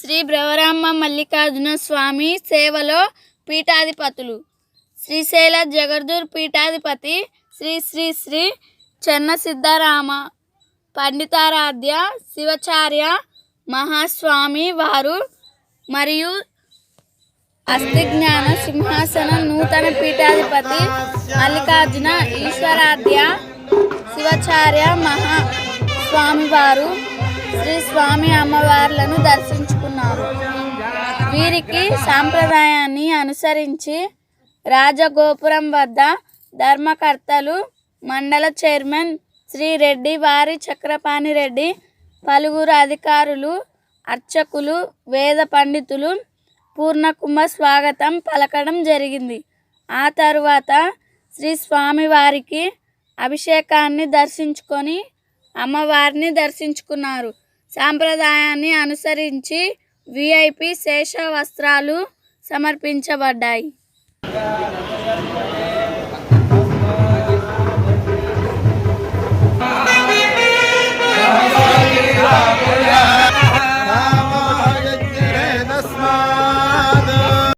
శ్రీ భ్రవరాంబ మల్లికార్జున స్వామి సేవలో పీఠాధిపతులు. శ్రీశైల జగర్దూర్ పీఠాధిపతి శ్రీ శ్రీ శ్రీ చెన్న సిద్ధరామ పండితారాధ్య శివచార్య మహాస్వామి వారు మరియు అస్థిజ్ఞాన సింహాసన నూతన పీఠాధిపతి మల్లికార్జున ఈశ్వరాధ్య శివచార్య మహా స్వామివారు శ్రీ స్వామి అమ్మవార్ల దర్శించుకున్నారు. వీరికి సాంప్రదాయాన్ని అనుసరించి రాజగోపురం వద్ద ధర్మకర్తలు మండల చైర్మన్ శ్రీ రెడ్డి వారి చక్రపాణి రెడ్డి పలువురు అధికారులు అర్చకులు వేద పండితులు పూర్ణకుంభ స్వాగతం పలకడం జరిగింది. ఆ తరువాత శ్రీ స్వామివారికి అభిషేకాన్ని దర్శించుకొని అమ్మవారిని దర్శించుకున్నారు. సాంప్రదాయాన్ని అనుసరించి విఐపి శేష వస్త్రాలు సమర్పించబడ్డాయి.